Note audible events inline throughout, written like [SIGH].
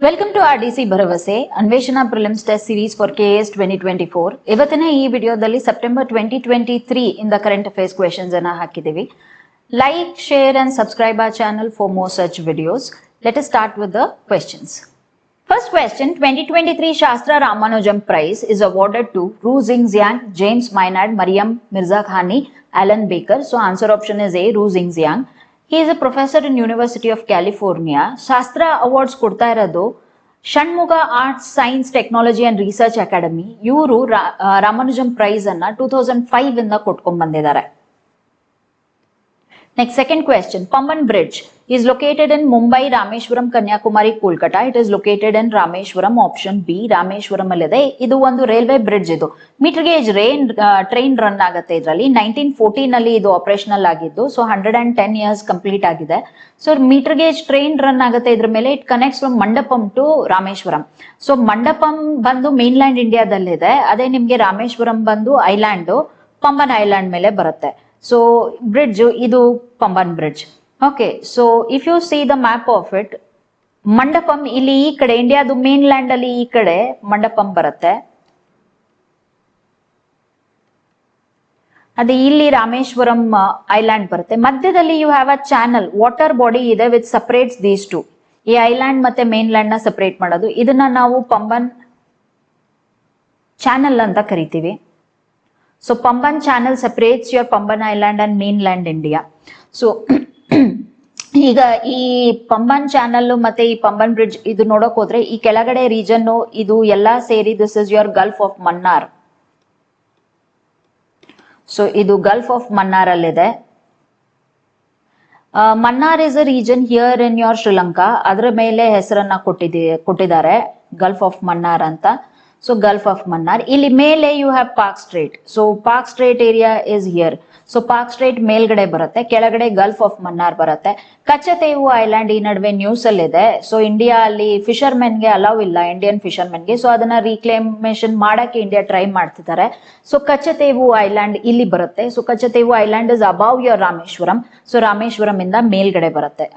Welcome to R D C Bharavase Anveshana prelims test series for K S twenty twenty four ಇವತ್ತಿನ ಈ ವಿಡಿಯೋದಲ್ಲಿ September twenty twenty three ಇಂದ current affairs questions ಅನ್ನ ಹಾಕಿದ್ದೀವಿ like share and subscribe our channel for more search videos let start with the questions First question 2023 Shastra Ramanujam Prize is awarded to Ru Xingjiang, James Maynard, Mariam Mirza Khani, Alan Baker. So answer option is A, Ru Xingjiang. He is professor in in of California. Sastra awards ಕೊಡ್ತಾ ಇರೋದು Shanmugha arts science technology and research academy ಇವರು Ramanujam prize ಅನ್ನ two thousand five ಇಂದ ಕೊಟ್ಕೊಂಡ್ ಬಂದಿದ್ದಾರೆ Next, second question. Pamban Bridge is located in Mumbai, Rameshwaram, Kanyakumari, Kolkata. It is located in Rameshwaram. Option B, Rameshwaram ಅಲ್ಲಿದೆ ಇದು ಒಂದು railway bridge ಇದು metre gauge rain train run ಆಗುತ್ತೆ ಇದರಲ್ಲಿ ನೈನ್ಟೀನ್ ಫೋರ್ಟೀನ್ ಅಲ್ಲಿ ಇದು ಆಪರೇಷನಲ್ ಆಗಿದ್ದು so hundred and ten years complete ಆಗಿದೆ so metre gauge train run ಆಗುತ್ತೆ ಇದ್ರ ಮೇಲೆ it connects from Mandapam to Rameswaram so Mandapam ಬಂದು ಮೇನ್ಲ್ಯಾಂಡ್ ಇಂಡಿಯಾದಲ್ಲಿದೆ ಅದೇ ನಿಮ್ಗೆ ರಾಮೇಶ್ವರಂ ಬಂದು ಐಲ್ಯಾಂಡ್ ಪಂಬನ್ ಐಲ್ಯಾಂಡ್ ಮೇಲೆ ಬರುತ್ತೆ ಸೊ ಬ್ರಿಡ್ಜ್ ಇದು Pamban bridge okay so if you see the map of it Mandapam ಇಲ್ಲಿ ಈ ಕಡೆ ಇಂಡಿಯಾದು ಮೇನ್ ಲ್ಯಾಂಡ್ ಅಲ್ಲಿ ಈ ಕಡೆ ಮಂಡಪಂ ಬರುತ್ತೆ. ಅದೇ ಇಲ್ಲಿ ರಾಮೇಶ್ವರಂ ಐಲ್ಯಾಂಡ್ ಬರುತ್ತೆ. ಮಧ್ಯದಲ್ಲಿ you have a channel water body ಇದೆ ವಿತ್ ಸಪರೇಟ್ಸ್ ದೀಸ್ ಟು ಈ ಐಲ್ಯಾಂಡ್ ಮತ್ತೆ ಮೇನ್ ಲ್ಯಾಂಡ್ನ ಸಪರೇಟ್ ಮಾಡೋದು. ಇದನ್ನ ನಾವು ಪಂಬನ್ ಚಾನಲ್ ಅಂತ ಕರಿತೀವಿ. So Pamban channel separates your Pamban island and land India so ಈಗ ಈ ಪಂಬನ್ ಚಾನಲ್ ಮತ್ತೆ ಈ ಪಂಬನ್ ಬ್ರಿಡ್ಜ್ ಇದು ನೋಡಕ್ ಹೋದ್ರೆ ಈ ಕೆಳಗಡೆ ರೀಜನ್ ಇದು ಎಲ್ಲಾ ಸೇರಿ this is your Gulf of Mannar so ಇದು ಗಲ್ಫ್ ಆಫ್ ಮನ್ನಾರ್ ಅಲ್ಲಿದೆ Mannar is a region here in your Sri Lanka ಅದರ ಮೇಲೆ ಹೆಸರನ್ನ ಕೊಟ್ಟಿದೆ, ಕೊಟ್ಟಿದ್ದಾರೆ ಗಲ್ಫ್ ಆಫ್ ಮನ್ನಾರ್ ಅಂತ. ಸೊ ಗಲ್ಫ್ ಆಫ್ ಮನ್ನಾರ್ ಇಲ್ಲಿ ಮೇಲೆ you have Palk Strait so Palk Strait area is here so Palk Strait ಮೇಲ್ಗಡೆ ಬರುತ್ತೆ, ಕೆಳಗಡೆ ಗಲ್ಫ್ ಆಫ್ ಮನ್ನಾರ್ ಬರುತ್ತೆ. ಕಚ್ಚತೇವು ಐಲ್ಯಾಂಡ್ ಈ ನಡುವೆ ನ್ಯೂಸ್ ಅಲ್ಲಿ ಇದೆ ಸೊ ಇಂಡಿಯಾ ಅಲ್ಲಿ ಫಿಶರ್ಮೆನ್ಗೆ ಅಲೌ ಇಲ್ಲ ಇಂಡಿಯನ್ ಫಿಶರ್ಮೆನ್ಗೆ. ಸೊ ಅದನ್ನ ರೀಕ್ಲೇಮೇಷನ್ ಮಾಡಕ್ಕೆ ಇಂಡಿಯಾ ಟ್ರೈ ಮಾಡ್ತಿದ್ದಾರೆ. ಸೊ ಕಚ್ಚತೇವು ಐಲ್ಯಾಂಡ್ ಇಲ್ಲಿ ಬರುತ್ತೆ. So Katchatheevu island is above your Rameswaram so Rameswaram ಇಂದ ಮೇಲ್ಗಡೆ ಬರುತ್ತೆ.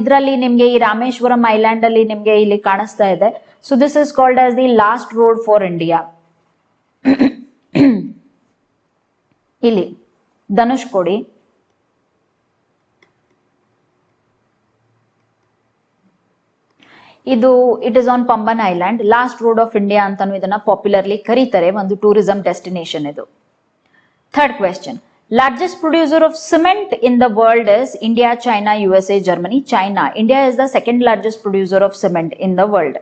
ಇದರಲ್ಲಿ ನಿಮ್ಗೆ ಈ ರಾಮೇಶ್ವರಂ ಐಲ್ಯಾಂಡ್ ಅಲ್ಲಿ ನಿಮ್ಗೆ ಇಲ್ಲಿ ಕಾಣಿಸ್ತಾ ಇದೆ. So this is called as the last road for India. [CLEARS THROAT] ಇಲ್ಲಿ ಧನುಷ್ ಕೊಡಿ ಇದು it is on Pamban island last road of India ಅಂತಾನು ಇದನ್ನ ಪಾಪ್ಯುಲರ್ಲಿ ಕರೀತಾರೆ. ಒಂದು ಟೂರಿಸಂ ಡೆಸ್ಟಿನೇಷನ್ ಇದು. Third question largest producer of cement in the world is India China U S A Germany China India is the second largest producer of cement in the world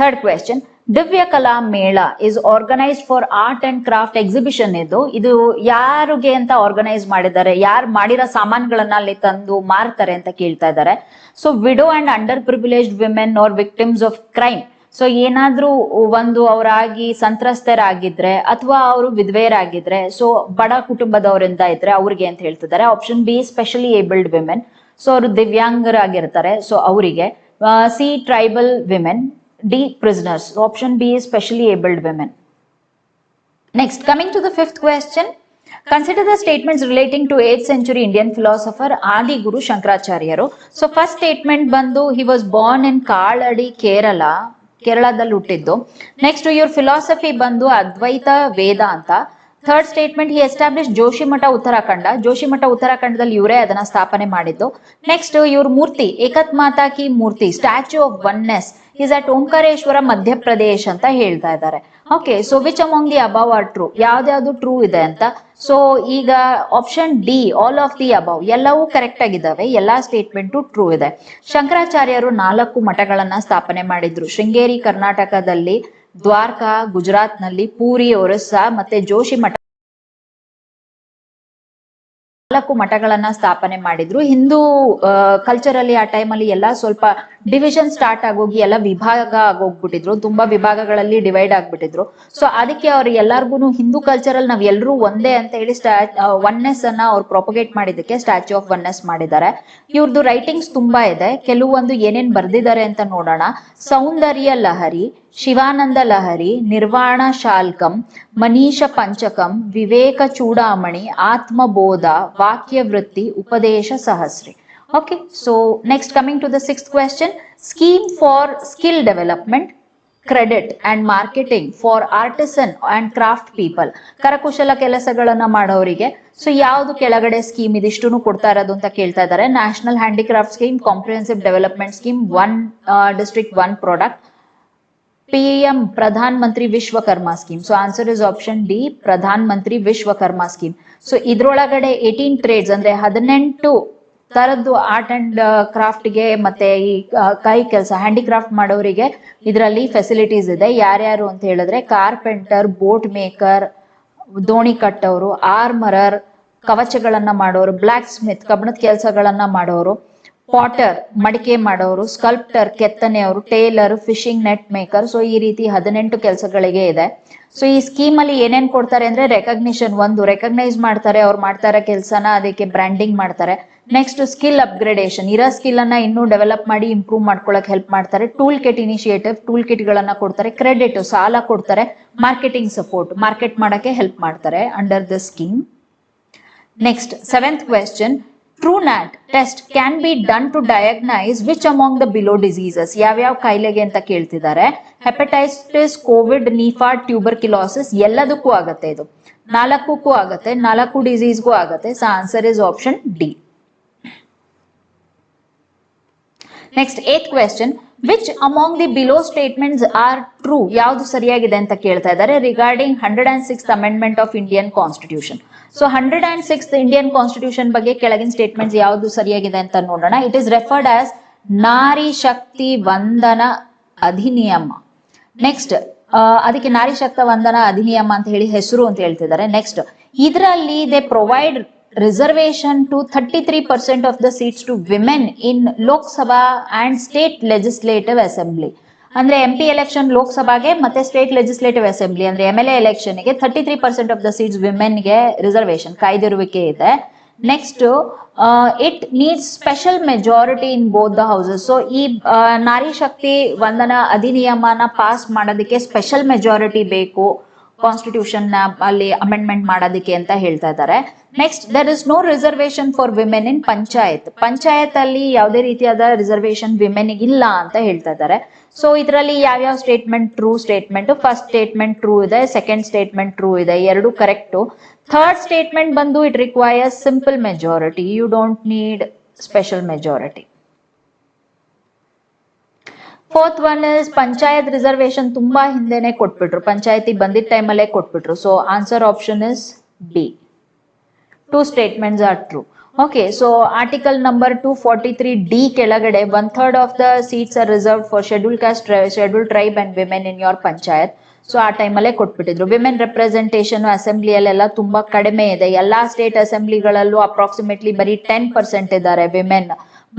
third question Divya Kala Mela is organised for art and craft exhibition ಇದು. ಇದು ಯಾರಿಗೆ ಅಂತ organise ಮಾಡಿದ್ದಾರೆ? ಯಾರು ಮಾಡಿರೋ ಸಾಮಾನುಗಳನ್ನ ಅಲ್ಲಿ ತಂದು ಮಾರ್ತಾರೆ ಅಂತ ಕೇಳ್ತಾ ಇದ್ದಾರೆ. So widow and under privileged women are victims of crime so ಏನಾದ್ರೂ ಒಂದು ಅವರಾಗಿ ಸಂತ್ರಸ್ತರಾಗಿದ್ರೆ ಅಥವಾ ಅವರು ವಿಧವೆಯರಾಗಿದ್ರೆ ಸೊ ಬಡ ಕುಟುಂಬದವರಿಂದ ಇದ್ರೆ ಅವ್ರಿಗೆ ಅಂತ ಹೇಳ್ತಿದ್ದಾರೆ. Option B specially abled women so ಅವರು ದಿವ್ಯಾಂಗರಾಗಿರ್ತಾರೆ. ಸೊ ಅವರಿಗೆ C tribal women D. Prisoners. So option B is specially abled women. Next, coming to the fifth question. Consider the statements relating to 8th century Indian philosopher Adi Guru Shankaracharyaru. So first statement Bandhu, he was born in Kaladi, Kerala. ಕೇರಳದಲ್ಲಿ ಹುಟ್ಟಿದ್ದು next ಇವ್ರ philosophy ಬಂದು ಅದ್ವೈತ ವೇದ ಅಂತ third statement he establish Joshimath Uttarakhand Joshimath ಉತ್ತರಾಖಂಡದಲ್ಲಿ ಇವರೇ ಅದನ್ನ ಸ್ಥಾಪನೆ ಮಾಡಿದ್ದು ನೆಕ್ಸ್ಟ್ ಇವ್ರ ಮೂರ್ತಿ ಏಕತ್ ಮಾತಾ ಕಿ ಮೂರ್ತಿ statue of oneness is at Omkareshwar Madhya Pradesh ಅಂತ ಹೇಳ್ತಾ ಇದ್ದಾರೆ. Okay so which among the above are true ಯಾವ್ದ್ಯಾವ್ದು ಟ್ರೂ ಇದೆ ಅಂತ? ಸೊ ಈಗ option D all of the above ಎಲ್ಲವೂ ಕರೆಕ್ಟ್ ಆಗಿದ್ದಾವೆ. ಎಲ್ಲಾ ಸ್ಟೇಟ್ಮೆಂಟು ಟ್ರೂ ಇದೆ. ಶಂಕರಾಚಾರ್ಯರು ನಾಲ್ಕು ಮಠಗಳನ್ನ ಸ್ಥಾಪನೆ ಮಾಡಿದ್ರು. ಶೃಂಗೇರಿ ಕರ್ನಾಟಕದಲ್ಲಿ, ದ್ವಾರಕಾ ಗುಜರಾತ್ನಲ್ಲಿ ಪೂರಿ, ಒರಿಸ್ಸಾ ಮತ್ತೆ ಜೋಶಿ ಮಠ ನಾಲ್ಕು ಮಠಗಳನ್ನ ಸ್ಥಾಪನೆ ಮಾಡಿದ್ರು. ಹಿಂದೂ ಕಲ್ಚರಲ್ಲಿ ಆ ಟೈಮಲ್ಲಿ ಎಲ್ಲ ಸ್ವಲ್ಪ ಡಿವಿಷನ್ ಸ್ಟಾರ್ಟ್ ಆಗೋಗಿ ಎಲ್ಲ ವಿಭಾಗ ಆಗೋಗ್ಬಿಟ್ಟಿದ್ರು. ತುಂಬಾ ವಿಭಾಗಗಳಲ್ಲಿ ಡಿವೈಡ್ ಆಗ್ಬಿಟ್ಟಿದ್ರು. ಸೊ ಅದಕ್ಕೆ ಅವ್ರು ಎಲ್ಲಾರ್ಗು ಹಿಂದೂ ಕಲ್ಚರಲ್ ನಾವ್ ಎಲ್ರೂ ಒಂದೇ ಅಂತ ಹೇಳಿ ಸ್ಟಾ ಒನ್ನೆಸ್ ಅನ್ನ ಅವ್ರು ಪ್ರೊಪಗೇಟ್ ಮಾಡಿದ್ದಕ್ಕೆ ಸ್ಟ್ಯಾಚ್ಯೂ ಆಫ್ ಒನ್ನೆಸ್ ಮಾಡಿದ್ದಾರೆ. ಇವ್ರದ್ದು ರೈಟಿಂಗ್ಸ್ ತುಂಬಾ ಇದೆ. ಕೆಲವೊಂದು ಏನೇನ್ ಬರ್ದಿದ್ದಾರೆ ಅಂತ ನೋಡೋಣ. ಸೌಂದರ್ಯ ಲಹರಿ, ಶಿವಾನಂದ ಲಹರಿ, ನಿರ್ವಾಣ ಶಾಲ್ಕಂ, ಮನೀಷ ಪಂಚಕಂ, ವಿವೇಕ Chudamani, Atmabodha Vakya Vritti Upadesha Sahasri. Okay, so next coming to the sixth question, scheme for skill development, credit and marketing for artisan and craft people ಕರಕುಶಲ ಕೆಲಸಗಳನ್ನ ಮಾಡೋರಿಗೆ. ಸೊ ಯಾವ್ದು ಕೆಳಗಡೆ ಸ್ಕೀಮ್ ಇದಿಷ್ಟು ಕೊಡ್ತಾ ಇರೋದು ಅಂತ ಕೇಳ್ತಾ ಇದ್ದಾರೆ. National handicraft scheme comprehensive development scheme one district one product P M Pradhan Mantri Vishwakarma scheme so answer is option D Pradhan Mantri Vishwakarma scheme so ಇದ್ರೊಳಗಡೆ ಏಟೀನ್ ಟ್ರೇಡ್ಸ್ ಅಂದ್ರೆ ಹದಿನೆಂಟು ತರದ್ದು ಆರ್ಟ್ ಅಂಡ್ ಕ್ರಾಫ್ಟ್ಗೆ ಮತ್ತೆ ಈ ಕೈ ಕೆಲಸ, ಹ್ಯಾಂಡಿಕ್ರಾಫ್ಟ್ ಮಾಡೋರಿಗೆ ಇದರಲ್ಲಿ ಫೆಸಿಲಿಟೀಸ್ ಇದೆ. ಯಾರ್ಯಾರು ಅಂತ ಹೇಳಿದ್ರೆ ಕಾರ್ಪೆಂಟರ್, ಬೋಟ್ ಮೇಕರ್, ದೋಣಿ ಕಟ್ಟೋರು, ಆರ್ಮರರ್, ಕವಚಗಳನ್ನ ಮಾಡೋರು ಬ್ಲಾಕ್ ಸ್ಮಿತ್ ಕಬ್ಬಣದ ಕೆಲಸಗಳನ್ನ ಮಾಡೋರು, ಪಾಟರ್, ಮಡಿಕೆ ಮಾಡೋರು, sculptor, ಕೆತ್ತನೆಯವರು, tailor, fishing net maker, so ಈ ರೀತಿ ಹದಿನೆಂಟು ಕೆಲಸಗಳಿಗೆ ಇದೆ. ಸೊ ಈ ಸ್ಕೀಮ್ ಅಲ್ಲಿ ಏನೇನ್ ಕೊಡ್ತಾರೆ ಅಂದ್ರೆ ರೆಕಗ್ನಿಷನ್ ಒಂದು ರೆಕಗ್ನೈಸ್ ಮಾಡ್ತಾರೆ, ಅವ್ರು ಮಾಡ್ತಾರೆ ಕೆಲಸನ, ಅದಕ್ಕೆ ಬ್ರ್ಯಾಂಡಿಂಗ್ ಮಾಡ್ತಾರೆ. ನೆಕ್ಸ್ಟ್ ಸ್ಕಿಲ್ ಅಪ್ಗ್ರೇಡೇಷನ್ ಇರೋ ಸ್ಕಿಲ್ ಅನ್ನ ಇನ್ನೂ ಡೆವಲಪ್ ಮಾಡಿ ಇಂಪ್ರೂವ್ ಮಾಡ್ಕೊಳಕ್ ಹೆಲ್ಪ್ ಮಾಡ್ತಾರೆ. Tool kit initiative tool kit ಗಳನ್ನ ಕೊಡ್ತಾರೆ. ಕ್ರೆಡಿಟ್ ಸಾಲ ಕೊಡ್ತಾರೆ. ಮಾರ್ಕೆಟಿಂಗ್ ಸಪೋರ್ಟ್ ಮಾರ್ಕೆಟ್ ಮಾಡಕ್ಕೆ ಹೆಲ್ಪ್ ಮಾಡ್ತಾರೆ under the scheme next seventh question Truenat test can be done to diagnose which among the below diseases ಯಾವ್ಯಾವ ಕಾಯಿಲೆಗೆ ಅಂತ ಕೇಳ್ತಿದ್ದಾರೆ. ಹೆಪಟೈಟಿಸ್ ಕೋವಿಡ್ ನಿಫಾ ಕಿಲಾಸಿಸ್ ಎಲ್ಲದಕ್ಕೂ ಆಗತ್ತೆ ಇದು. ನಾಲ್ಕಕ್ಕೂ ಆಗುತ್ತೆ. ನಾಲ್ಕು ಡಿಸೀಸ್ಗೂ ಆಗತ್ತೆ. So answer is option D next eighth question which among the below statements are true ಯಾವ್ದು ಸರಿಯಾಗಿದೆ ಅಂತ ಕೇಳ್ತಾ ಇದ್ದಾರೆ. Regarding hundred and six amendment of Indian constitution so hundred and six Indian constitution ಬಗ್ಗೆ ಕೆಳಗಿನ ಸ್ಟೇಟ್ಮೆಂಟ್ಸ್ ಯಾವ್ದು ಸರಿಯಾಗಿದೆ ಅಂತ ನೋಡೋಣ. It is referred as Nari Shakti Vandana ಅಧಿನಿಯಮ. Next ಅದಕ್ಕೆ ನಾರಿ ಶಕ್ತ ವಂದನ ಅಧಿನಿಯಮ ಅಂತ ಹೇಳಿ ಹೆಸರು ಅಂತ ಹೇಳ್ತಿದ್ದಾರೆ. ನೆಕ್ಸ್ಟ್ ಇದರಲ್ಲಿ they provide reservation to thirty three percent of the seats to women in Lok Sabha and state legislative assembly ಅಂದ್ರೆ ಎಂ ಪಿ ಎಲೆಕ್ಷನ್ ಲೋಕಸಭಾಗೆ ಮತ್ತೆ ಸ್ಟೇಟ್ ಲೆಜಿಸ್ಲೇಟಿವ್ ಅಸೆಂಬ್ಲಿ ಅಂದ್ರೆ ಎಂ ಎಲ್ ಎಲೆಕ್ಷನ್ಗೆ thirty three percent of the seats ವಿಮೆನ್ಗೆ reservation ಕಾಯ್ದಿರುವಿಕೆ ಇದೆ. Next it needs special majority in both the houses so ಈ ನಾರಿ ಶಕ್ತಿ ವಂದನ ಅಧಿನಿಯಮನ pass ಮಾಡೋದಕ್ಕೆ ಸ್ಪೆಷಲ್ ಮೆಜಾರಿಟಿ ಬೇಕು. ಕಾನ್ಸ್ಟಿಟ್ಯೂಷನ್ ಅಲ್ಲಿ ಅಮೆಂಡ್ಮೆಂಟ್ ಮಾಡೋದಕ್ಕೆ ಅಂತ ಹೇಳ್ತಾ ಇದ್ದಾರೆ. Next there is no reservation for women in panchayat panchayat ಅಲ್ಲಿ ಯಾವುದೇ ರೀತಿಯಾದ ರಿಸರ್ವೇಶನ್ ವಿಮೆನ್ ಇಲ್ಲ ಅಂತ ಹೇಳ್ತಾ ಇದ್ದಾರೆ. ಸೊ ಇದರಲ್ಲಿ ಯಾವ್ಯಾವ statement true statement first statement true ಇದೆ ಸೆಕೆಂಡ್ ಸ್ಟೇಟ್ಮೆಂಟ್ ಟ್ರೂ ಇದೆ, ಎರಡು ಕರೆಕ್ಟು ಥರ್ಡ್ ಸ್ಟೇಟ್ಮೆಂಟ್ ಬಂದು it requires simple majority you don't need special majority fourth one is panchayat reservation ತುಂಬಾ ಹಿಂದೆನೆ ಕೊಟ್ಬಿಟ್ರು ಪಂಚಾಯತಿ ಬಂದಿದ್ದ ಟೈಮಲ್ಲೇ ಕೊಟ್ಬಿಟ್ರು so answer option is B two statements are true okay so article number two forty three D ಕೆಳಗಡೆ one third of the seats are reserve for schedule caste schedule tribe and women in your panchayat so ಆ ಟೈಮಲ್ಲೇ ಕೊಟ್ಬಿಟ್ಟಿದ್ರು women representation ಅಸೆಂಬ್ಲಿಯಲ್ಲೆಲ್ಲ ತುಂಬಾ ಕಡಿಮೆ ಇದೆ ಎಲ್ಲಾ state ಅಸೆಂಬ್ಲಿಗಳಲ್ಲೂ approximately ಬರೀ ಟೆನ್ ಪರ್ಸೆಂಟ್ ಇದ್ದಾರೆ ವಿಮೆನ್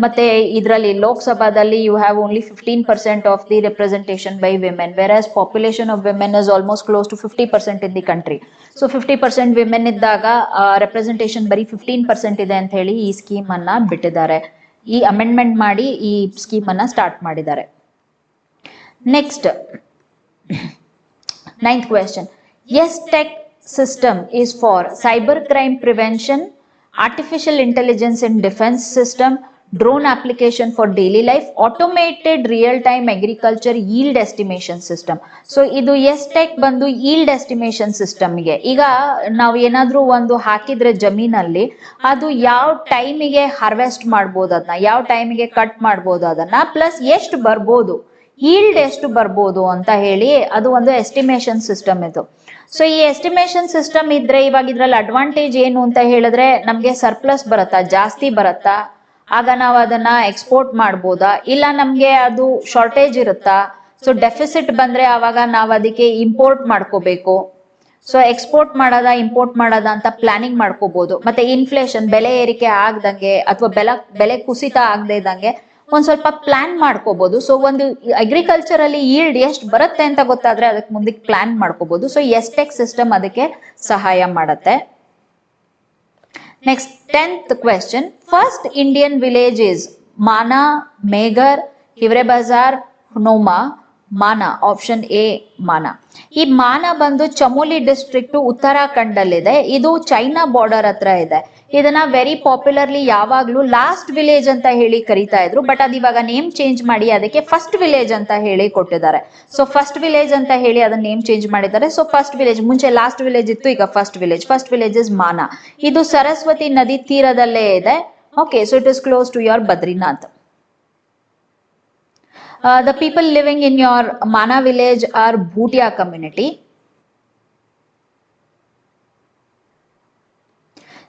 ಮತ್ತೆ ಇದರಲ್ಲಿ ಲೋಕಸಭಾದಲ್ಲಿ you have only fifteen percent of the representation by women whereas population of women is almost close to fifty percent in the country so fifty percent women ಇದ್ದಾಗ representation ಬರೀ fifteen percent ಇದೆ ಅಂತ ಹೇಳಿ ಈ scheme ಅನ್ನ ಬಿಟ್ಟಿದ್ದಾರೆ. ಈ amendment ಮಾಡಿ ಈ ಸ್ಕೀಮ್ ಅನ್ನ ಸ್ಟಾರ್ಟ್ ಮಾಡಿದ್ದಾರೆ. Next ninth question S tech system is for cyber crime prevention artificial intelligence in defence system, drone application for daily life, automated real-time agriculture yield estimation system. So ಇದು S tech ಬಂದು yield estimation ಸಿಸ್ಟಮ್ಗೆ ಈಗ ನಾವು ಏನಾದ್ರೂ ಒಂದು ಹಾಕಿದ್ರೆ ಜಮೀನಲ್ಲಿ ಅದು ಯಾವ ಟೈಮಿಗೆ ಹಾರ್ವೆಸ್ಟ್ ಮಾಡ್ಬೋದು ಅದನ್ನ ಯಾವ ಟೈಮಿಗೆ ಕಟ್ ಮಾಡ್ಬೋದು ಅದನ್ನ ಪ್ಲಸ್ ಎಷ್ಟು ಬರ್ಬೋದು ಈಲ್ಡ್ ಎಷ್ಟು ಬರ್ಬೋದು ಅಂತ ಹೇಳಿ ಅದು ಒಂದು ಎಸ್ಟಿಮೇಷನ್ ಸಿಸ್ಟಮ್ ಇದು ಸೊ ಈ ಎಸ್ಟಿಮೇಷನ್ ಸಿಸ್ಟಮ್ ಇದ್ರೆ ಇವಾಗ ಇದ್ರಲ್ಲಿ ಅಡ್ವಾಂಟೇಜ್ ಏನು ಅಂತ ಹೇಳಿದ್ರೆ ನಮ್ಗೆ ಸರ್ಪ್ಲಸ್ ಬರುತ್ತಾ ಜಾಸ್ತಿ ಬರುತ್ತಾ ಆಗ ನಾವು ಅದನ್ನ ಎಕ್ಸ್ಪೋರ್ಟ್ ಮಾಡ್ಬೋದಾ? ಇಲ್ಲ ನಮ್ಗೆ ಅದು ಶಾರ್ಟೇಜ್ ಇರುತ್ತಾ? ಸೊ ಡೆಫಿಸಿಟ್ ಬಂದ್ರೆ ಆವಾಗ ನಾವು ಅದಕ್ಕೆ ಇಂಪೋರ್ಟ್ ಮಾಡ್ಕೋಬೇಕು. ಸೊ ಎಕ್ಸ್ಪೋರ್ಟ್ ಮಾಡೋದ ಇಂಪೋರ್ಟ್ ಮಾಡೋದ ಅಂತ ಪ್ಲಾನಿಂಗ್ ಮಾಡ್ಕೋಬಹುದು ಮತ್ತೆ ಇನ್ಫ್ಲೇಷನ್ ಬೆಲೆ ಏರಿಕೆ ಆಗ್ದಂಗೆ ಅಥವಾ ಬೆಲೆ ಬೆಲೆ ಕುಸಿತ ಆಗದೆ ಇದ್ದಂಗೆ ಒಂದ್ ಸ್ವಲ್ಪ ಪ್ಲಾನ್ ಮಾಡ್ಕೋಬಹುದು ಸೊ ಒಂದು ಅಗ್ರಿಕಲ್ಚರ್ ಅಲ್ಲಿ ಈಲ್ಡ್ ಎಷ್ಟು ಬರುತ್ತೆ ಅಂತ ಗೊತ್ತಾದ್ರೆ ಅದಕ್ಕೆ ಮುಂದಕ್ಕೆ ಪ್ಲಾನ್ ಮಾಡ್ಕೋಬಹುದು ಸೊ ಎಸ್ಟೆಕ್ ಸಿಸ್ಟಮ್ ಅದಕ್ಕೆ ಸಹಾಯ ಮಾಡತ್ತೆ. Next tenth question first Indian village is Mana Meghar Hiware Bazar Hunoma Mana option A ಮಾನ ಈ ಮಾನ ಬಂದು ಚಮೋಲಿ ಡಿಸ್ಟ್ರಿಕ್ಟ್ ಉತ್ತರಾಖಂಡ್ ಅಲ್ಲಿದೆ. ಇದು ಚೈನಾ ಬಾರ್ಡರ್ ಹತ್ರ ಇದೆ. ಇದನ್ನ ವೆರಿ ಪಾಪ್ಯುಲರ್ಲಿ ಯಾವಾಗ್ಲೂ ಲಾಸ್ಟ್ ವಿಲೇಜ್ ಅಂತ ಹೇಳಿ ಕರಿತಾ ಇದ್ರು. ಬಟ್ ಅದ್ ಇವಾಗ ನೇಮ್ ಚೇಂಜ್ ಮಾಡಿ ಅದಕ್ಕೆ ಫಸ್ಟ್ ವಿಲೇಜ್ ಅಂತ ಹೇಳಿ ಕೊಟ್ಟಿದ್ದಾರೆ. ಸೊ ಫಸ್ಟ್ ವಿಲೇಜ್ ಅಂತ ಹೇಳಿ ಅದನ್ನ ನೇಮ್ ಚೇಂಜ್ ಮಾಡಿದ್ದಾರೆ. ಸೊ ಫಸ್ಟ್ ವಿಲೇಜ್ ಮುಂಚೆ ಲಾಸ್ಟ್ ವಿಲೇಜ್ ಇತ್ತು, ಈಗ first village first village is Mana ಇದು ಸರಸ್ವತಿ ನದಿ ತೀರದಲ್ಲೇ ಇದೆ. Okay so it is close to your Badrinath the people living in your Mana village are Bhutia Bhutia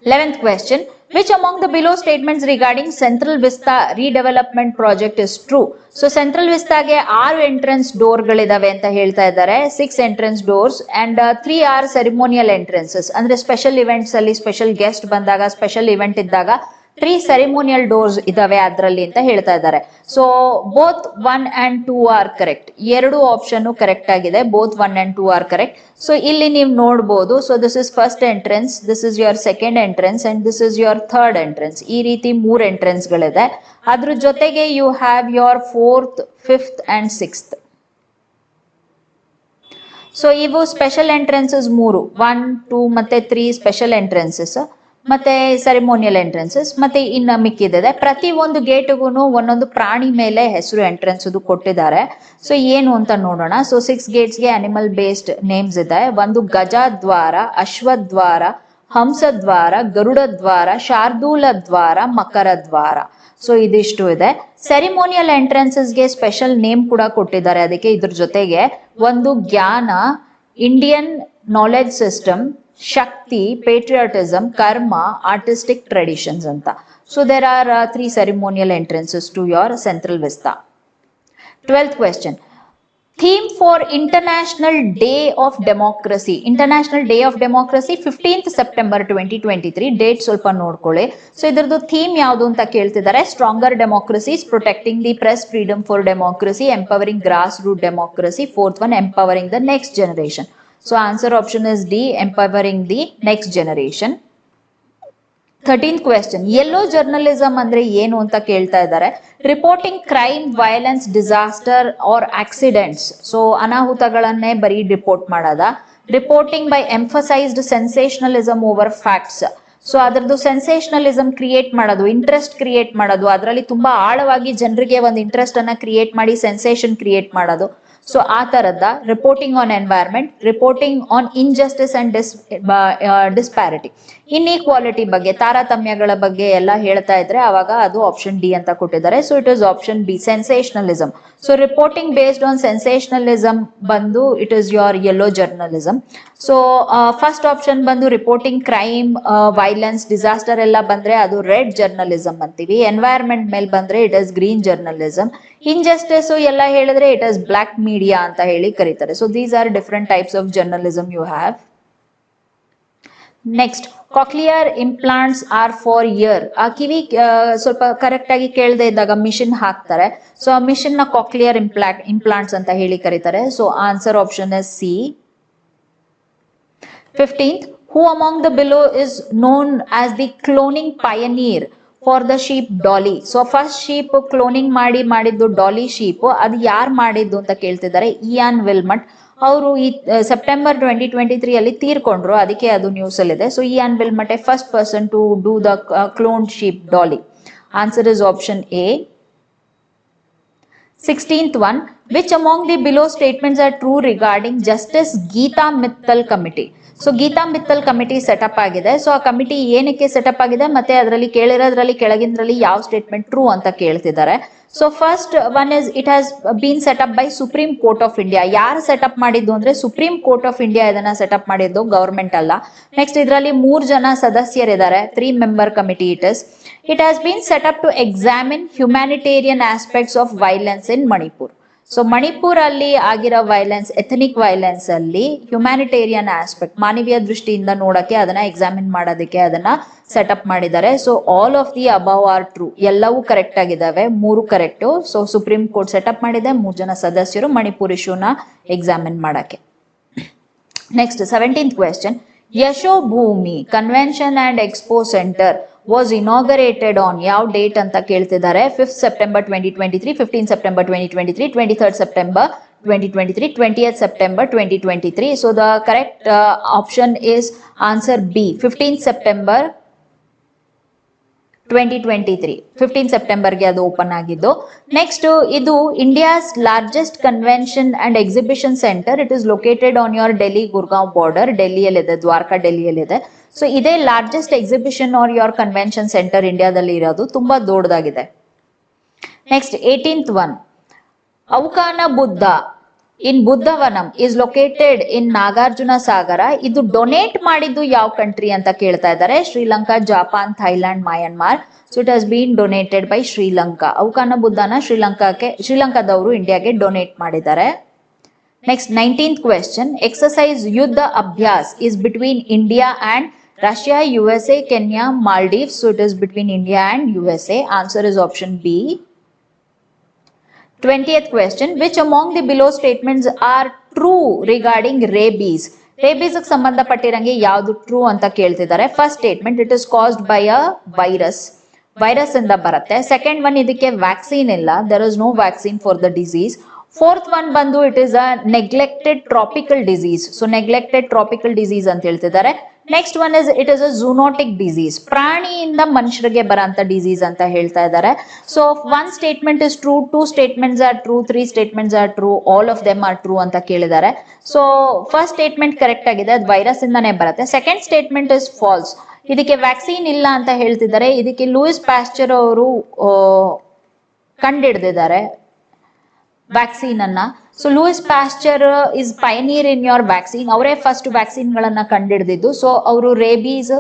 11th question. Which among the below statements regarding Central Vista redevelopment project is true? So Central Vistaಗೆ ಆರು entrance ಡೋರ್ಗಳಿದಾವೆ ಅಂತ ಹೇಳ್ತಾ ಇದ್ದಾರೆ six entrance doors and three are ceremonial entrances andre special events alli special guest bandaga special event ಇದ್ದಾಗ three ceremonial doors ಇದಾವೆ ಅದರಲ್ಲಿ ಅಂತ ಹೇಳ್ತಾ ಇದ್ದಾರೆ. So both one and two are correct ಎರಡು ಆಪ್ಷನ್ ಕರೆಕ್ಟ್ ಆಗಿದೆ. Both one and two are correct so ಇಲ್ಲಿ ನೀವು ನೋಡ್ಬೋದು. So this is first entrance this is your second entrance and this is your third entrance ಈ ರೀತಿ ಮೂರ್ entrance ಗಳಿದೆ ಅದ್ರ ಜೊತೆಗೆ you have your fourth fifth and sixth so ಇವು ಸ್ಪೆಷಲ್ ಎಂಟ್ರೆನ್ಸಸ್ ಮೂರು. ಒನ್ ಟೂ ಮತ್ತೆ ತ್ರೀ ಸ್ಪೆಷಲ್ ಎಂಟ್ರೆನ್ಸಸ್ ಮತ್ತೆ ಸೆರೆಮೋನಿಯಲ್ ಎಂಟ್ರೆನ್ಸಸ್ ಮತ್ತೆ ಇನ್ನ ಮಿಕ್ಕಿದೆ ಪ್ರತಿ ಒಂದು ಗೇಟ್ಗೂ ಒಂದೊಂದು ಪ್ರಾಣಿ ಮೇಲೆ ಹೆಸರು ಎಂಟ್ರೆನ್ಸ್ ಕೊಟ್ಟಿದ್ದಾರೆ. ಸೊ ಏನು ಅಂತ ನೋಡೋಣ. ಸೊ ಸಿಕ್ಸ್ ಗೇಟ್ಸ್ಗೆ ಅನಿಮಲ್ ಬೇಸ್ಡ್ ನೇಮ್ಸ್ ಇದೆ. ಒಂದು ಗಜ ದ್ವಾರ ಅಶ್ವದ್ವಾರ, ಹಂಸದ್ವಾರ ಗರುಡ ದ್ವಾರ ಶಾರ್ದೂಲ ದ್ವಾರ ಮಕರ ದ್ವಾರ ಸೊ ಇದಿಷ್ಟು ಇದೆ. ಸೆರಿಮೋನಿಯಲ್ ಎಂಟ್ರೆನ್ಸಸ್ಗೆ ಸ್ಪೆಷಲ್ ನೇಮ್ ಕೂಡ ಕೊಟ್ಟಿದ್ದಾರೆ. ಅದಕ್ಕೆ ಇದ್ರ ಜೊತೆಗೆ ಒಂದು Jnana Indian knowledge system Shakti patriotism Karma artistic traditions ಅಂತ. So there are three ceremonial entrances to your central vista twelfth question theme for international day of democracy international day of democracy fifteenth September twenty twenty three date ಸ್ವಲ್ಪ ನೋಡ್ಕೊಳ್ಳಿ. So ಇದ್ರದ್ದು theme ಯಾವುದು ಅಂತ ಕೇಳ್ತಿದ್ದಾರೆ. Stronger democracies protecting the press freedom for democracy empowering grass root democracy fourth one empowering the next generation so answer option is D empowering the next generation thirteenth question yellow journalism ಅಂದ್ರೆ ಏನು ಅಂತ ಕೇಳ್ತಾ ಇದ್ದಾರೆ. Reporting crime violence disaster or accidents so ಅನಾಹುತಗಳನ್ನೇ ಬರೀ report ಮಾಡೋದ? Reporting by emphasized sensationalism over facts so ಅದರದ್ದು sensationalism create ಮಾಡೋದು interest create ಮಾಡೋದು. ಅದರಲ್ಲಿ ತುಂಬಾ ಆಳವಾಗಿ ಜನರಿಗೆ ಒಂದು ಇಂಟ್ರೆಸ್ಟ್ ಅನ್ನ ಕ್ರಿಯೇಟ್ ಮಾಡಿ ಸೆನ್ಸೇಷನ್ ಕ್ರಿಯೇಟ್ ಮಾಡೋದು. ಸೊ ಆ ತರದ reporting on environment reporting on injustice and dis disparity inequality ಬಗ್ಗೆ, ತಾರತಮ್ಯಗಳ ಬಗ್ಗೆ ಎಲ್ಲ ಹೇಳ್ತಾ ಇದ್ರೆ ಅವಾಗ ಅದು ಆಪ್ಷನ್ ಡಿ ಅಂತ ಕೊಟ್ಟಿದ್ದಾರೆ. So it is option B sensationalism so reporting based on sensationalism ಬಂದು it is your yellow journalism so first option ಬಂದು ರಿಪೋರ್ಟಿಂಗ್ ಕ್ರೈಮ್ ವೈಲೆನ್ಸ್ ಡಿಸಾಸ್ಟರ್ ಎಲ್ಲ ಬಂದ್ರೆ ಅದು ರೆಡ್ ಜರ್ನಲಿಸಮ್ ಅಂತೀವಿ. ಎನ್ವೈರ್ಮೆಂಟ್ ಮೇಲೆ ಬಂದ್ರೆ it is green journalism injustice ಎಲ್ಲ ಹೇಳಿದ್ರೆ ಇಟ್ ಇಸ್ ಬ್ಲಾಕ್ ಮೀಡಿಯಾ ಅಂತ ಹೇಳಿ ಕರೀತಾರೆ. So these are different types of journalism you have next cochlear implants are for ear ಆ ಕಿವಿ ಸ್ವಲ್ಪ ಕರೆಕ್ಟ್ ಆಗಿ ಕೇಳದೆ ಇದ್ದಾಗ ಮಿಷಿನ್ ಹಾಕ್ತಾರೆ. ಸೊ ಆ ಮಿಷಿನ್ನ ಕಾಕ್ಲಿಯರ್ ಇಂಪ್ಲಾಂಟ್ ಇಂಪ್ಲಾಂಟ್ಸ್ ಅಂತ ಹೇಳಿ ಕರೀತಾರೆ. So answer option is C fifteenth who among the below is known as the cloning pioneer for the sheep Dolly so first sheep cloning ಮಾಡಿ ಮಾಡಿದ್ದು ಡಾಲಿ ಶೀಪ್ ಅದು ಯಾರು ಮಾಡಿದ್ದು ಅಂತ ಕೇಳ್ತಿದ್ದಾರೆ ಇಯಾನ್ ವಿಲ್ಮಟ್ ಅವರು ಈ ಸೆಪ್ಟೆಂಬರ್ ಟ್ವೆಂಟಿ ಟ್ವೆಂಟಿ ತ್ರೀ ಅಲ್ಲಿ ತೀರ್ಕೊಂಡ್ರು. ಅದಕ್ಕೆ ಅದು ನ್ಯೂಸ್ ಅಲ್ಲಿ ಇದೆ. So Ian Wilmut a first person to do the clone sheep Dolly answer is option A 16th one, which among the below statements are true regarding Justice Geeta Mittal Committee? So Gita Mittal committee setup ಆಗಿದೆ. So ಆ committee ಏನಕ್ಕೆ setup ಆಗಿದೆ ಮತ್ತೆ ಅದರಲ್ಲಿ ಕೇಳಿರೋದ್ರಲ್ಲಿ ಕೆಳಗಿನದ್ರಲ್ಲಿ ಯಾವ statement true ಅಂತ ಕೇಳ್ತಿದ್ದಾರೆ. So first one is it has been set up by supreme court of India ಯಾರು ಸೆಟಪ್ ಮಾಡಿದ್ದು ಅಂದ್ರೆ ಸುಪ್ರೀಂ ಕೋರ್ಟ್ ಆಫ್ ಇಂಡಿಯಾ ಇದನ್ನ ಸೆಟಪ್ ಮಾಡಿದ್ದು ಗವರ್ಮೆಂಟ್ ಅಲ್ಲ. ನೆಕ್ಸ್ಟ್ ಇದರಲ್ಲಿ ಮೂರ್ ಜನ ಸದಸ್ಯರಿದ್ದಾರೆ. Three member committee it is it has been set up to examine humanitarian aspects of violence in Manipur so Manipur ಅಲ್ಲಿ ಆಗಿರೋ ವೈಲೆನ್ಸ್ ಎಥನಿಕ್ ವೈಲೆನ್ಸ್ ಅಲ್ಲಿ ಹ್ಯುಮ್ಯಾನಿಟೇರಿಯನ್ ಆಸ್ಪೆಕ್ಟ್ ಮಾನವೀಯ ದೃಷ್ಟಿಯಿಂದ ನೋಡಕ್ಕೆ ಅದನ್ನ ಎಕ್ಸಾಮಿನ್ ಮಾಡೋದಕ್ಕೆ ಅದನ್ನ ಸೆಟಪ್ ಮಾಡಿದ್ದಾರೆ. So all of the above are true ಎಲ್ಲವೂ ಕರೆಕ್ಟ್ ಆಗಿದ್ದಾವೆ. ಮೂರು correct so supreme court set up ಮಾಡಿದೆ. ಮೂರು ಜನ ಸದಸ್ಯರು ಮಣಿಪುರ್ ಇಶ್ಯೂನ ಎಕ್ಸಾಮಿನ್ ಮಾಡಕ್ಕೆ. Next seventeenth question Yashobhoomi convention and expo centre was inaugurated on ಯಾವ ಡೇಟ್ ಅಂತ ಕೇಳ್ತಿದ್ದಾರೆ fifth September twenty twenty three fifteen September twenty twenty three twenty third September twenty twenty three twenty September twenty twenty three so the correct option is answer B fifteen September twenty twenty three fifteen ಸೆಪ್ಟೆಂಬರ್ಗೆ ಅದು open ಆಗಿದ್ದು. Next ಇದು India's largest convention and exhibition centre it is located on your Delhi Gurgaon border ಡೆಲ್ಲಿಯಲ್ಲಿದೆ Dwarka ಡೆಲ್ಲಿಯಲ್ಲಿದೆ so ಇದೇ largest exhibition are your convention centre ಇಂಡಿಯಾದಲ್ಲಿ ಇರೋದು. ತುಂಬಾ ದೊಡ್ಡದಾಗಿದೆ. Next eighteenth one Avukana Buddha in Buddhavanam is located in Nagarjuna Sagar. ಇದು donate ಮಾಡಿದ್ದು ಯಾವ country ಅಂತ ಕೇಳ್ತಾ ಇದ್ದಾರೆ. Sri Lanka, Japan Thailand Myanmar. So it has been donated by Sri Lanka. Avukana ಬುದ್ಧನ ಶ್ರೀಲಂಕಾಕ್ಕೆ, ಶ್ರೀಲಂಕಾದವರು ಇಂಡಿಯಾಗೆ ಡೊನೇಟ್ ಮಾಡಿದ್ದಾರೆ. Next nineteen question exercise Yudh Abhyas is between India and Russia U S A Kenya Maldives so it is between India and U S A answer is option B 20th question, which among the below statements are true regarding rabies? ಗೆ ಸಂಬಂಧಪಟ್ಟಿರಂಗೆ ಯಾವುದು true ಅಂತ ಕೇಳ್ತಿದ್ದಾರೆ. First statement it is caused by a virus virus ಇಂದ ಬರುತ್ತೆ. Second one ಇದಕ್ಕೆ vaccine ಇಲ್ಲ. There is no vaccine for the disease fourth one ಬಂದು it is a neglected tropical disease so neglected tropical disease ಅಂತ ಹೇಳ್ತಿದ್ದಾರೆ. Next one is it is a zoonotic disease ಪ್ರಾಣಿಯಿಂದ ಮನುಷ್ಯರಿಗೆ ಬರಂತ ಡಿಸೀಸ್ ಅಂತ ಹೇಳ್ತಾ ಇದ್ದಾರೆ. So one statement is true two statements are true three statements are true all of them are true ಅಂತ ಕೇಳಿದ್ದಾರೆ. ಸೊ ಫಸ್ಟ್ ಸ್ಟೇಟ್ಮೆಂಟ್ ಕರೆಕ್ಟ್ ಆಗಿದೆ, ಅದು ವೈರಸ್ ಇಂದಾನೇ ಬರುತ್ತೆ. ಸೆಕೆಂಡ್ ಸ್ಟೇಟ್ಮೆಂಟ್ ಇಸ್ ಫಾಲ್ಸ್ ಇದಕ್ಕೆ ವ್ಯಾಕ್ಸಿನ್ ಇಲ್ಲ ಅಂತ ಹೇಳ್ತಿದ್ದಾರೆ. ಇದಕ್ಕೆ ಲೂಯಿಸ್ ಪ್ಯಾಸ್ಚರ್ ಅವರು ಕಂಡಿಡ್ದಿದ್ದಾರೆ. ವ್ಯಾಕ್ಸಿನ್ ಅನ್ನ so Louis Pasteur is pioneer in your vaccine ಅವರೇ ಫಸ್ಟ್ ವ್ಯಾಕ್ಸಿನ್ ಗಳನ್ನ ಕಂಡಿಡ್ದಿದ್ದು. ಸೊ ಅವರು ರೇಬೀಸ್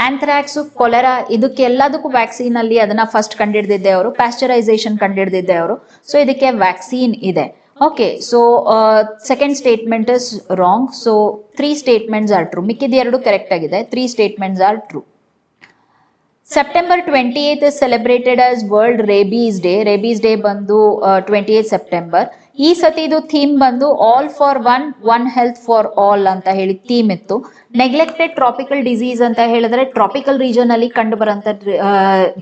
ಆಂಥ್ರಾಕ್ಸ್ ಕೊಲೆರಾ ಇದಕ್ಕೆ ಎಲ್ಲದಕ್ಕೂ ವ್ಯಾಕ್ಸಿನ್ ಅಲ್ಲಿ ಅದನ್ನ ಫಸ್ಟ್ ಕಂಡಿಡ್ದಿದ್ದೆ ಅವರು. ಪ್ಯಾಸ್ಚರೈಸೇಷನ್ ಕಂಡಿಡ್ದಿದ್ದೆ ಅವರು. ಸೊ ಇದಕ್ಕೆ ವ್ಯಾಕ್ಸಿನ್ ಇದೆ. Okay so second statement is wrong so three statements are true ಮಿಕ್ಕಿದ ಎರಡು ಕರೆಕ್ಟ್ ಆಗಿದೆ. Three statements are true September twenty eighth is celebrated as World Rabies Day Rabies Day ಬಂದು twenty eighth September ಈ ಸತಿದು theme ಬಂದು all for one one health for all ಅಂತ ಹೇಳಿ theme ಇತ್ತು. ನೆಗ್ಲೆಕ್ಟೆಡ್ ಟ್ರಾಪಿಕಲ್ ಡಿಸೀಸ್ ಅಂತ ಹೇಳಿದ್ರೆ ಟ್ರಾಪಿಕಲ್ ರೀಜನ್ ಅಲ್ಲಿ ಕಂಡು ಬರೋಂಥ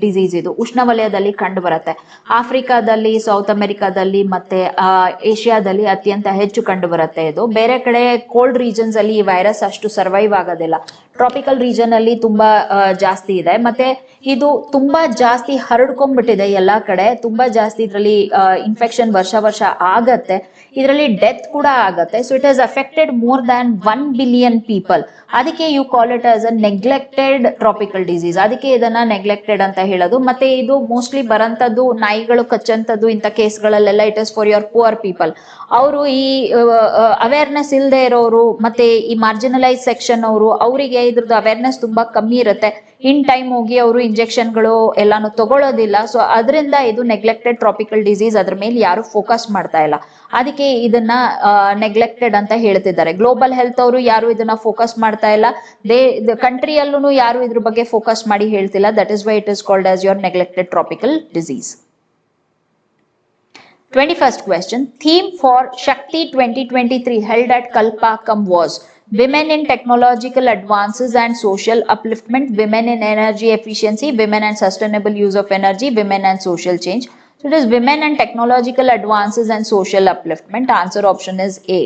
ಡಿಸೀಸ್ ಇದು. ಉಷ್ಣವಲಯದಲ್ಲಿ ಕಂಡು ಬರುತ್ತೆ ಆಫ್ರಿಕಾದಲ್ಲಿ ಸೌತ್ ಅಮೆರಿಕಾದಲ್ಲಿ ಮತ್ತೆ ಏಷ್ಯಾದಲ್ಲಿ ಅತ್ಯಂತ ಹೆಚ್ಚು ಕಂಡು ಬರುತ್ತೆ ಇದು. ಬೇರೆ ಕಡೆ ಕೋಲ್ಡ್ ರೀಜನ್ಸ್ ಅಲ್ಲಿ ಈ ವೈರಸ್ ಅಷ್ಟು ಸರ್ವೈವ್ ಆಗೋದಿಲ್ಲ. ಟ್ರಾಪಿಕಲ್ ರೀಜನ್ ಅಲ್ಲಿ ತುಂಬಾ ಜಾಸ್ತಿ ಇದೆ. ಮತ್ತೆ ಇದು ತುಂಬಾ ಜಾಸ್ತಿ ಹರಡ್ಕೊಂಡ್ಬಿಟ್ಟಿದೆ ಎಲ್ಲಾ ಕಡೆ. ತುಂಬಾ ಜಾಸ್ತಿ ಇದರಲ್ಲಿ ಇನ್ಫೆಕ್ಷನ್ ವರ್ಷ ವರ್ಷ ಆಗತ್ತೆ. ಇದರಲ್ಲಿ ಡೆತ್ ಕೂಡ ಆಗತ್ತೆ. So it has affected more than one billion people ಅದಕ್ಕೆ you call it as a neglected tropical disease ಅದಕ್ಕೆ ಇದನ್ನ ನೆಗ್ಲೆಕ್ಟೆಡ್ ಅಂತ ಹೇಳೋದು. ಮತ್ತೆ ಇದು ಮೋಸ್ಟ್ಲಿ ಬರಂತದ್ದು ನಾಯಿಗಳು ಕಚ್ಚಂತದ್ದು ಇಂಥ ಕೇಸ್ಗಳಲ್ಲೆಲ್ಲ it is for your poor people ಅವರು ಈ ಅವೇರ್ನೆಸ್ ಇಲ್ಲದೆ ಇರೋರು ಮತ್ತೆ ಈ ಮಾರ್ಜಿನಲೈಸ್ ಸೆಕ್ಷನ್ ಅವರು, ಅವರಿಗೆ ಇದ್ರದ್ದು ಅವೇರ್ನೆಸ್ ತುಂಬಾ ಕಮ್ಮಿ ಇರುತ್ತೆ. ಇನ್ ಟೈಮ್ ಹೋಗಿ ಅವರು ಇಂಜೆಕ್ಷನ್ಗಳು ಎಲ್ಲಾನು ತಗೊಳ್ಳೋದಿಲ್ಲ ಸೊ ಅದರಿಂದ ಇದು ನೆಗ್ಲೆಕ್ಟೆಡ್ ಟ್ರಾಪಿಕಲ್ ಡಿಸೀಸ್ ಅದ್ರ ಮೇಲೆ ಯಾರು ಫೋಕಸ್ ಮಾಡ್ತಾ ಇಲ್ಲ. ಅದಕ್ಕೆ ಇದನ್ನ ನೆಗ್ಲೆಕ್ಟೆಡ್ ಅಂತ ಹೇಳ್ತಿದ್ದಾರೆ. ಗ್ಲೋಬಲ್ ಹೆಲ್ತ್ ಅವರು ಯಾರು ಇದನ್ನ ಫೋಕಸ್ ಮಾಡ್ತಾ ಇಲ್ಲ. ದೇ ಕಂಟ್ರಿಯಲ್ಲೂ ಯಾರು ಇದ್ರ ಬಗ್ಗೆ ಫೋಕಸ್ ಮಾಡಿ ಹೇಳ್ತಿಲ್ಲ. That is why it is called as your neglected tropical disease 21st question. Theme for Shakti 2023 held at Kalpakam was Women in Technological Advances and Social Upliftment, Women in Energy Efficiency, Women and Sustainable Use of Energy, Women and Social Change. So it is Women and Technological Advances and Social Upliftment. Answer option is A.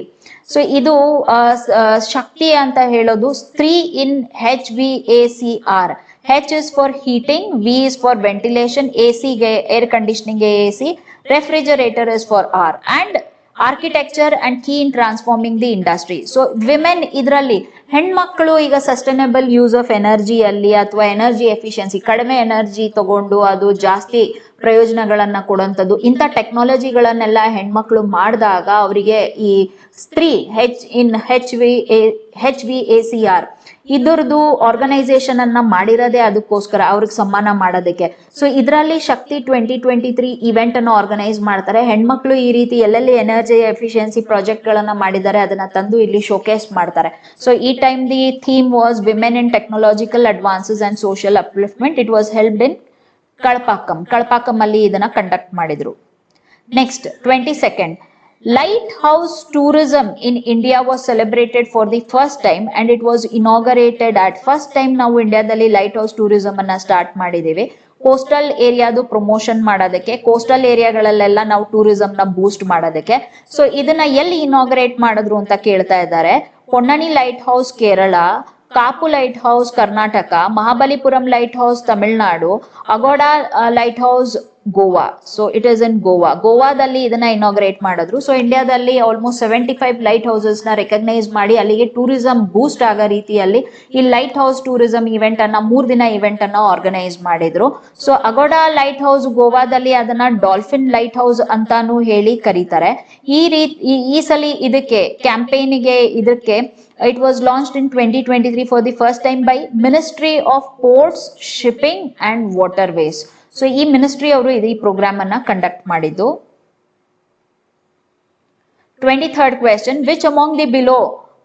So ಇದು ಆ, ಸ- ಆ, ಶಕ್ತಿ ಅಂತ ಹೇಳೋದು ಸ್ತ್ರೀ in H V A C R H is for heating V is for ventilation A ಸಿಗೆ air conditioning A C refrigerator is for R and architecture and key in transforming the industry so women ಇದರಲ್ಲಿ ಹೆಣ್ಮಕ್ಳು ಈಗ sustainable use of ಎನರ್ಜಿಯಲ್ಲಿ ಅಥವಾ energy efficiency ಕಡಿಮೆ energy ತಗೊಂಡು ಅದು ಜಾಸ್ತಿ ಪ್ರಯೋಜನಗಳನ್ನ ಕೊಡುವಂಥದ್ದು ಇಂಥ ಟೆಕ್ನಾಲಜಿಗಳನ್ನೆಲ್ಲ ಹೆಣ್ಮಕ್ಳು ಮಾಡಿದಾಗ ಅವರಿಗೆ ಈ ಸ್ತ್ರೀ H in H V H V A C R ಇದರದು organisation ಅನ್ನ ಮಾಡಿರೋದೇ ಅದಕ್ಕೋಸ್ಕರ ಅವ್ರಿಗೆ ಸಮ್ಮಾನ ಮಾಡೋದಕ್ಕೆ. ಸೊ ಇದರಲ್ಲಿ Shakti twenty twenty three event ಅನ್ನು ಆರ್ಗನೈಸ್ ಮಾಡ್ತಾರೆ. ಹೆಣ್ಮಕ್ಳು ಈ ರೀತಿ ಎಲ್ಲೆಲ್ಲಿ ಎನರ್ಜಿ ಎಫಿಷಿಯನ್ಸಿ ಪ್ರಾಜೆಕ್ಟ್ ಗಳನ್ನ ಮಾಡಿದ್ದಾರೆ ಅದನ್ನ ತಂದು ಇಲ್ಲಿ ಶೋಕೇಸ್ ಮಾಡ್ತಾರೆ. ಸೊ ಈ time the theme was women in technological advances and social upliftment it was helped in Kalpakkam Kalpakkam ಅಲ್ಲಿ ಇದನ್ನ ಕಂಡಕ್ಟ್ ಮಾಡಿದ್ರು. Next twenty second lighthouse tourism in india was celebrated for the first time and it was inaugurated at first time ನಾವು ಇಂಡಿಯಾದಲ್ಲಿ light house tourism ಅನ್ನ start ಮಾಡಿದೀವಿ. Coastal ಏರಿಯಾದು promotion ಮಾಡೋದಕ್ಕೆ coastal ಏರಿಯಾಗಳಲ್ಲೆಲ್ಲ ನಾವು ಟೂರಿಸಂ ನ ಬೂಸ್ಟ್ ಮಾಡೋದಕ್ಕೆ. ಸೊ ಇದನ್ನ ಎಲ್ಲಿ ಇನಾಗ್ರೇಟ್ ಮಾಡಿದ್ರು ಅಂತ ಕೇಳ್ತಾ ಇದ್ದಾರೆ. Ponnani lighthouse Kerala Kapu lighthouse Karnataka Mahabalipuram lighthouse Tamil Nadu Aguada lighthouse Goa so it is in Goa ಗೋವಾದಲ್ಲಿ ಇದನ್ನ ಇನಾಗ್ರೇಟ್ ಮಾಡಿದ್ರು. ಸೊ ಇಂಡಿಯಾದಲ್ಲಿ ಆಲ್ಮೋಸ್ಟ್ ಸೆವೆಂಟಿ ಫೈವ್ ಲೈಟ್ ಹೌಸಸ್ನ ರೆಕಗ್ನೈಸ್ ಮಾಡಿ ಅಲ್ಲಿಗೆ ಟೂರಿಸಂ ಬೂಸ್ಟ್ ಆಗೋ ರೀತಿಯಲ್ಲಿ ಈ ಲೈಟ್ ಹೌಸ್ ಟೂರಿಸಂ ಇವೆಂಟ್ ಅನ್ನ, ಮೂರ್ ದಿನ ಇವೆಂಟ್ ಅನ್ನ ಆರ್ಗನೈಸ್ ಮಾಡಿದ್ರು. ಸೊ ಅಗೋಡಾ ಲೈಟ್ ಹೌಸ್ ಗೋವಾದಲ್ಲಿ ಅದನ್ನ ಡಾಲ್ಫಿನ್ ಲೈಟ್ ಹೌಸ್ ಅಂತಾನು ಹೇಳಿ ಕರೀತಾರೆ. ಈ ರೀತಿ, ಈ ಸಲ ಇದಕ್ಕೆ, ಕ್ಯಾಂಪೇನಿಗೆ ಇದಕ್ಕೆ, it was launched in 2023 for the first time by ministry of ports, shipping and waterways. So ಈ ಮಿನಿಸ್ಟ್ರಿ ಅವರು ಇದು ಈ ಪ್ರೋಗ್ರಾಮ್ ಅನ್ನ ಕಂಡಕ್ಟ್ ಮಾಡಿದ್ದು. Twenty third question which among the below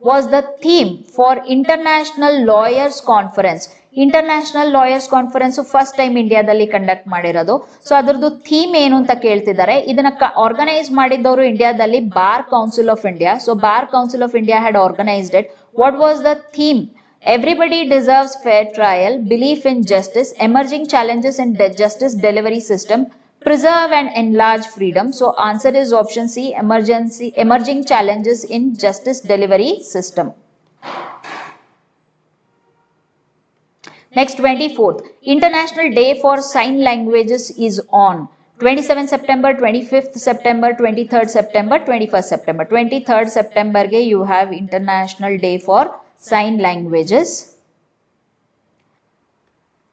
was the theme for international lawyers conference international lawyers conference first time ಇಂಡಿಯಾದಲ್ಲಿ conduct ಮಾಡಿರೋದು. So ಅದರದ್ದು theme ಏನು ಅಂತ ಕೇಳ್ತಿದ್ದಾರೆ. ಇದನ್ನ ಆರ್ಗನೈಸ್ ಮಾಡಿದ್ದವರು ಇಂಡಿಯಾದಲ್ಲಿ Bar Council of India so Bar Council of India had organised it what was the theme Everybody deserves fair trial, belief in justice, emerging challenges in justice delivery system, preserve and enlarge freedom. So answer is option C, emergency, emerging challenges in justice delivery system. Next 24th, International Day for Sign Languages is on. 27 September, 25th September, 23rd September, 21st September. 23rd September ge you have International Day for Sign Languages.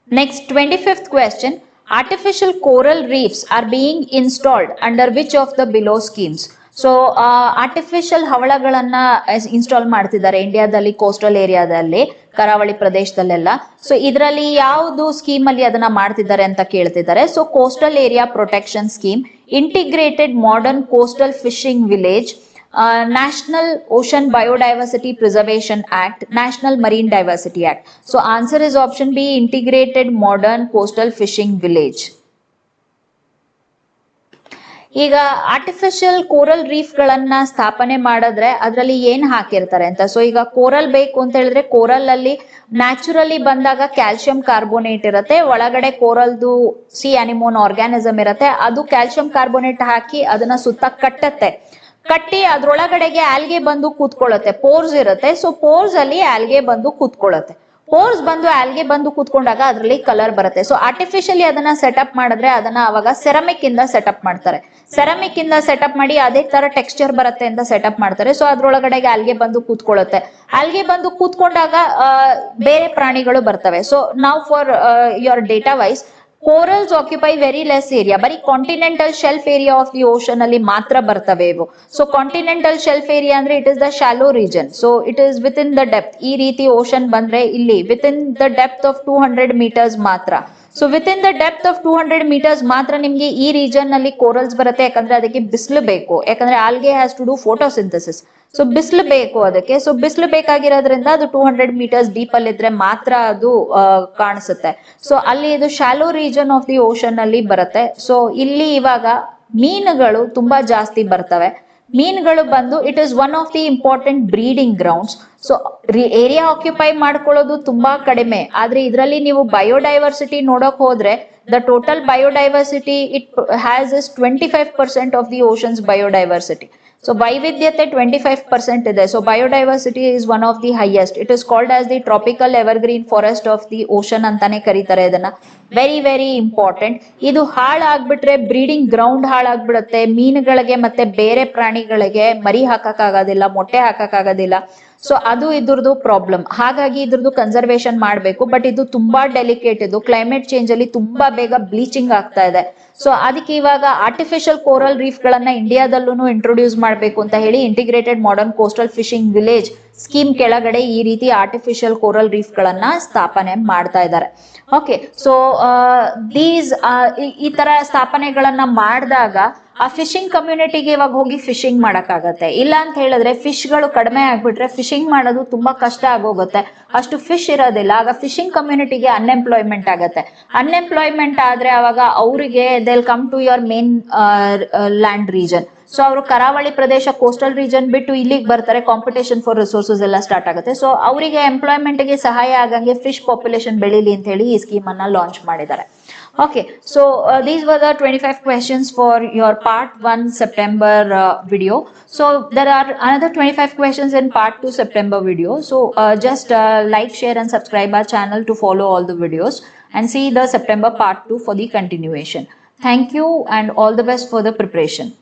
Next 25th question. Artificial coral reefs are being installed under which of the below schemes? So artificial ಹವಳಗಳನ್ನ install ಮಾಡ್ತಿದ್ದಾರೆ ಇಂಡಿಯಾದಲ್ಲಿ coastal ಏರಿಯಾದಲ್ಲಿ ಕರಾವಳಿ ಪ್ರದೇಶದಲ್ಲೆಲ್ಲ so ಇದರಲ್ಲಿ ಯಾವುದು scheme ಅಲ್ಲಿ ಅದನ್ನ ಮಾಡ್ತಿದ್ದಾರೆ ಅಂತ ಕೇಳ್ತಿದ್ದಾರೆ so coastal area protection scheme integrated modern coastal fishing village national ocean biodiversity preservation act national marine diversity act so answer is option B integrated modern coastal fishing village ಈಗ artificial coral reef ಗಳನ್ನ ಸ್ಥಾಪನೆ ಮಾಡಿದ್ರೆ ಅದರಲ್ಲಿ ಏನ್ ಹಾಕಿರ್ತಾರೆ ಅಂತ? So ಈಗ coral ಬೇಕು ಅಂತ ಹೇಳಿದ್ರೆ ಕೋರಲ್ ಅಲ್ಲಿ ನ್ಯಾಚುರಲಿ ಬಂದಾಗ ಕ್ಯಾಲ್ಸಿಯಂ ಕಾರ್ಬೋನೇಟ್ ಇರುತ್ತೆ, ಒಳಗಡೆ ಕೋರಲ್ದು ಸಿ ಅನಿಮೋನ್ ಆರ್ಗ್ಯಾನಿಸಮ್ ಇರುತ್ತೆ, ಅದು ಕ್ಯಾಲ್ಸಿಯಂ ಕಾರ್ಬೋನೇಟ್ ಹಾಕಿ ಅದನ್ನ ಸುತ್ತ ಕಟ್ಟತ್ತೆ. ಕಟ್ಟಿ ಅದ್ರೊಳಗಡೆಗೆ ಆಲ್ಗೆ ಬಂದು ಕೂತ್ಕೊಳ್ಳುತ್ತೆ. ಪೋರ್ಸ್ ಇರುತ್ತೆ. ಸೊ ಪೋರ್ಸ್ ಅಲ್ಲಿ ಆಲ್ಗೆ ಬಂದು ಕೂತ್ಕೊಳ್ಳುತ್ತೆ. ಪೋರ್ಸ್ ಬಂದು ಆಲ್ಗೆ ಬಂದು ಕೂತ್ಕೊಂಡಾಗ ಅದರಲ್ಲಿ ಕಲರ್ ಬರುತ್ತೆ. ಸೊ ಆರ್ಟಿಫಿಷಿಯಲಿ ಅದನ್ನ ಸೆಟಪ್ ಮಾಡಿದ್ರೆ ಅದನ್ನ ಅವಾಗ ಸೆರಮಿಕ್ ಇಂದ ಸೆಟಪ್ ಮಾಡ್ತಾರೆ. ಸೆರಮಿಕ್ ಇಂದ ಸೆಟಪ್ ಮಾಡಿ ಅದೇ ತರ ಟೆಕ್ಸ್ಚರ್ ಬರುತ್ತೆ ಅಂತ ಸೆಟಪ್ ಮಾಡ್ತಾರೆ. ಸೊ ಅದ್ರೊಳಗಡೆಗೆ ಆಲ್ಗೆ ಬಂದು ಕೂತ್ಕೊಳ್ಳುತ್ತೆ. ಆಲ್ಗೆ ಬಂದು ಕೂತ್ಕೊಂಡಾಗ ಬೇರೆ ಪ್ರಾಣಿಗಳು ಬರ್ತವೆ. ಸೊ ನಾವು for your data wise corals occupy very less area ಬರೀ continental shelf area of the ocean ಅಲ್ಲಿ ಮಾತ್ರ ಬರ್ತವೆ ಇವು. ಸೊ ಕಾಂಟಿನೆಂಟಲ್ ಶೆಲ್ಫ್ ಏರಿಯಾ ಅಂದ್ರೆ it is the shallow region so it is within the depth ಈ ರೀತಿ ocean ಬಂದ್ರೆ ಇಲ್ಲಿ within the depth of two hundred metres ಮಾತ್ರ. So within the depth of two hundred metres ಮಾತ್ರ ನಿಮ್ಗೆ ಈ ರೀಜನ್ನಲ್ಲಿ corals ಬರುತ್ತೆ, ಯಾಕಂದ್ರೆ ಅದಕ್ಕೆ ಬಿಸಿಲು ಬೇಕು. ಯಾಕಂದ್ರೆ algae has to do photosynthesis so ಬಿಸಿಲು ಬೇಕು ಅದಕ್ಕೆ. ಸೊ ಬಿಸಿಲು ಬೇಕಾಗಿರೋದ್ರಿಂದ ಅದು ಟೂ ಹಂಡ್ರೆಡ್ ಮೀಟರ್ಸ್ ಡೀಪ್ ಅಲ್ಲಿ ಇದ್ರೆ ಮಾತ್ರ ಅದು ಕಾಣಿಸುತ್ತೆ. ಸೊ ಅಲ್ಲಿ ಇದು shallow region of the ocean ಅಲ್ಲಿ ಬರುತ್ತೆ. ಸೊ ಇಲ್ಲಿ ಇವಾಗ ಮೀನುಗಳು ತುಂಬಾ ಜಾಸ್ತಿ ಬರ್ತವೆ. ಮೀನುಗಳು ಬಂದು it is one of the important breeding grounds so area occupy ಮಾಡ್ಕೊಳ್ಳೋದು ತುಂಬಾ ಕಡಿಮೆ. ಆದ್ರೆ ಇದರಲ್ಲಿ ನೀವು ಬಯೋಡೈವರ್ಸಿಟಿ ನೋಡಕ್ ಹೋದ್ರೆ the total biodiversity it has is twenty five percent of the oceans biodiversity so ವೈವಿಧ್ಯತೆ ಟ್ವೆಂಟಿ ಫೈವ್ ಪರ್ಸೆಂಟ್ ಇದೆ so biodiversity is one of the highest it is called as the tropical evergreen forest of the ocean ಅಂತಾನೆ ಕರೀತಾರೆ ಇದನ್ನ very very important ಇದು ಹಾಳಾಗ್ಬಿಟ್ರೆ breeding ground ಹಾಳಾಗ್ಬಿಡುತ್ತೆ ಮೀನುಗಳಿಗೆ ಮತ್ತೆ ಬೇರೆ ಪ್ರಾಣಿಗಳಿಗೆ ಮರಿ ಹಾಕಕ್ಕಾಗೋದಿಲ್ಲ ಮೊಟ್ಟೆ ಹಾಕಕ್ಕಾಗೋದಿಲ್ಲ ಸೊ ಅದು ಇದ್ರದ್ದು ಪ್ರಾಬ್ಲಮ್ ಹಾಗಾಗಿ ಇದ್ರದ್ದು ಕನ್ಸರ್ವೇಶನ್ ಮಾಡಬೇಕು ಬಟ್ ಇದು ತುಂಬಾ ಡೆಲಿಕೇಟ್ ಇದು ಕ್ಲೈಮೇಟ್ ಚೇಂಜ್ ಅಲ್ಲಿ ತುಂಬಾ ಬೇಗ ಬ್ಲೀಚಿಂಗ್ ಆಗ್ತಾ ಇದೆ ಸೊ ಅದಕ್ಕೆ ಇವಾಗ ಆರ್ಟಿಫಿಷಿಯಲ್ ಕೋರಲ್ ರೀಫ್ ಗಳನ್ನ ಇಂಡಿಯಾದಲ್ಲೂ ಇಂಟ್ರೊಡ್ಯೂಸ್ ಮಾಡಬೇಕು ಅಂತ ಹೇಳಿ integrated modern coastal fishing village scheme ಕೆಳಗಡೆ ಈ ರೀತಿ ಆರ್ಟಿಫಿಷಿಯಲ್ ಕೋರಲ್ ರೀಫ್ ಗಳನ್ನ ಸ್ಥಾಪನೆ ಮಾಡ್ತಾ ಇದ್ದಾರೆ. ಓಕೆ ಸೊ ದೀಸ್ ಈ ತರ ಸ್ಥಾಪನೆಗಳನ್ನ ಮಾಡಿದಾಗ ಆ ಫಿಶಿಂಗ್ ಕಮ್ಯುನಿಟಿಗೆ ಇವಾಗ ಹೋಗಿ ಫಿಶಿಂಗ್ ಮಾಡಕ್ಕಾಗತ್ತೆ. ಇಲ್ಲ ಅಂತ ಹೇಳಿದ್ರೆ ಫಿಶ್ಗಳು ಕಡಿಮೆ ಆಗ್ಬಿಟ್ರೆ ಫಿಶಿಂಗ್ ಮಾಡೋದು ತುಂಬಾ ಕಷ್ಟ ಆಗೋಗುತ್ತೆ. ಅಷ್ಟು ಫಿಶ್ ಇರೋದಿಲ್ಲ, ಆಗ ಫಿಶಿಂಗ್ ಕಮ್ಯುನಿಟಿಗೆ ಅನ್ಎಂಪ್ಲಾಯ್ಮೆಂಟ್ ಆಗತ್ತೆ. ಅನ್ಎಂಪ್ಲಾಯ್ಮೆಂಟ್ ಆದ್ರೆ ಅವಾಗ ಅವರಿಗೆ they'll come to your mainland region so ಅವರು ಕರಾವಳಿ ಪ್ರದೇಶ ಕೋಸ್ಟಲ್ ರೀಜನ್ ಬಿಟ್ಟು ಇಲ್ಲಿಗೆ ಬರ್ತಾರೆ ಕಾಂಪಿಟೇಷನ್ ಫಾರ್ ರಿಸೋರ್ಸಸ್ ಎಲ್ಲ ಸ್ಟಾರ್ಟ್ ಆಗುತ್ತೆ ಸೊ ಅವರಿಗೆ ಎಂಪ್ಲಾಯ್ಮೆಂಟ್ಗೆ ಸಹಾಯ ಆಗಂಗೆ ಫಿಶ್ ಪಾಪ್ಯುಲೇಷನ್ ಬೆಳೀಲಿ ಅಂತ ಹೇಳಿ ಈ ಸ್ಕೀಮ್ ಅನ್ನ ಲಾಂಚ್ ಮಾಡಿದ್ದಾರೆ Okay, so uh, these were the 25 questions for your part 1 September uh, video. So there are another 25 questions in part 2 September video. So uh, just uh, like, share and subscribe our channel to follow all the videos and see the September part 2 for the continuation. Thank you and all the best for the preparation.